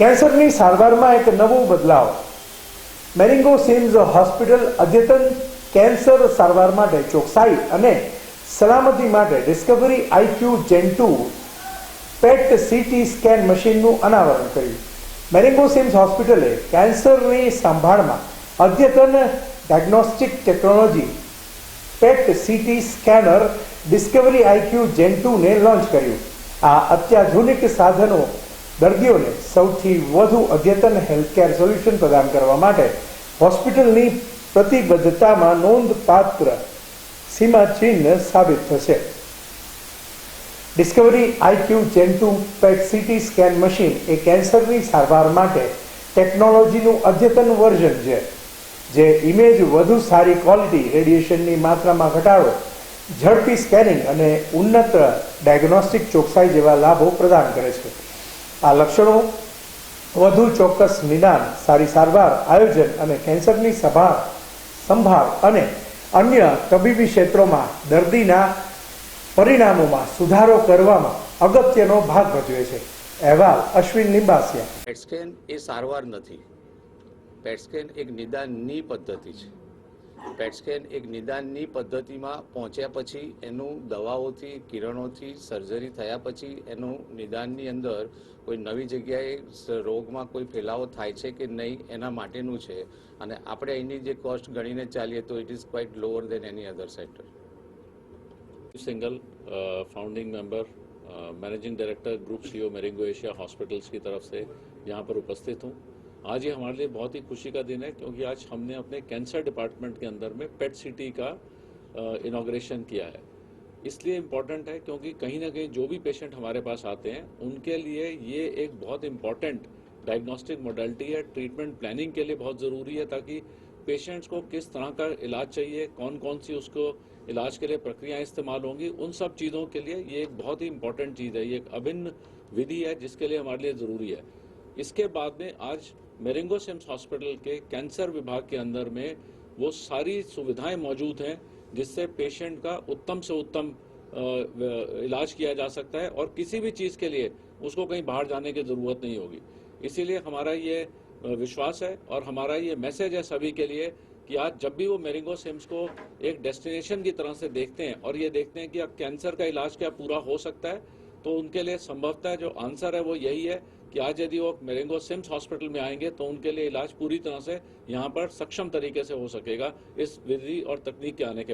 કેન્સરની સારવારમાં એક નવો બદલાવ મેરિંગો સિમ્સ હોસ્પિટલ અદ્યતન કેન્સર સારવાર માટે ચોકસાઈ અને સલામતી માટે ડિસ્કવરી આઈક્યુ જેન ટુ પેટ સીટી સ્કેન મશીનનું અનાવરણ કર્યું મેરિંગો સિમ્સ હોસ્પિટલે કેન્સરની સંભાળમાં અદ્યતન diagnostic technology PET CT scanner Discovery IQ જેન ટુને લોન્ચ કર્યું આ અત્યાધુનિક સાધનો દર્દીઓને સૌથી વધુ અદ્યતન હેલ્થકેર સોલ્યુશન પ્રદાન કરવા માટે હોસ્પિટલની પ્રતિબદ્ધતામાં નોંધપાત્ર સીમાચિહ્ન સાબિત થશે ડિસ્કવરી આઈક્યુ જેન two PET CT scan machine એ કેન્સરની સારવાર માટે ટેકનોલોજીનું અદ્યતન વર્ઝન છે જે ઇમેજ વધુ સારી ક્વોલિટી રેડિયેશનની માત્રામાં ઘટાડો ઝડપી સ્કેનિંગ અને ઉન્નત ડાયગ્નોસ્ટિક ચોકસાઈ જેવા લાભો પ્રદાન કરે છે આ લક્ષણો વધુ ચોક્કસ નિદાન સારી સારવાર આયોજન અને કેન્સરની સભા સંભાળ અને અન્ય તબીબી ક્ષેત્રોમાં દર્દીના પરિણામોમાં સુધારો કરવામાં અગત્યનો ભાગ ભજવે છે અહેવાલ અશ્વિન લિંબાસિયા પેટસ્કેન એ સારવાર નથી પેટસ્કેન એક નિદાનની પદ્ધતિ છે પેટસ્કેન એક નિદાનની પદ્ધતિમાં પહોંચ્યા પછી એનું દવાઓથી કિરણોથી સર્જરી થયા પછી એનું નિદાનની અંદર કોઈ નવી જગ્યાએ રોગમાં કોઈ ફેલાવો થાય છે કે નહીં એના માટેનું છે અને આપણે અહીંની જે કોસ્ટ ગણીને ચાલીએ તો it is quite lower than any other sector single founding member managing director group CEO ओ मेरिंगो एशिया हॉस्पिटल्स की तरफ से यहाँ पर उपस्थित आज ये हमारे लिए बहुत ही खुशी का दिन है क्योंकि आज हमने अपने कैंसर डिपार्टमेंट के अंदर में पेट सिटी का इनाग्रेशन किया है इसलिए इम्पॉर्टेंट है क्योंकि कहीं ना कहीं जो भी पेशेंट हमारे पास आते हैं उनके लिए ये एक बहुत इम्पॉर्टेंट डायग्नोस्टिक मॉडलिटी है ट्रीटमेंट प्लानिंग के लिए बहुत ज़रूरी है ताकि पेशेंट्स को किस तरह का इलाज चाहिए कौन कौन सी उसको इलाज के लिए प्रक्रियाएं इस्तेमाल होंगी उन सब चीज़ों के लिए ये एक बहुत ही इम्पॉर्टेंट चीज़ है ये एक अभिन्न विधि है जिसके लिए हमारे लिए ज़रूरी है इसके बाद में आज मेरेंगो सिम्स हॉस्पिटल के कैंसर विभाग के अंदर में वो सारी सुविधाएं मौजूद हैं जिससे पेशेंट का उत्तम से उत्तम इलाज किया जा सकता है और किसी भी चीज़ के लिए उसको कहीं बाहर जाने की ज़रूरत नहीं होगी इसीलिए हमारा ये विश्वास है और हमारा ये मैसेज है सभी के लिए कि आज जब भी वो मेरिंगो सिम्स को एक डेस्टिनेशन की तरह से देखते हैं और ये देखते हैं कि अब कैंसर का इलाज क्या पूरा हो सकता है तो उनके लिए संभवतः जो आंसर है वो यही है कि आज यदि वो मेरेंगो सिम्स हॉस्पिटल में आएंगे तो उनके लिए इलाज पूरी तरह से यहाँ पर सक्षम तरीके से हो सकेगा इस विधि और तकनीक के आने के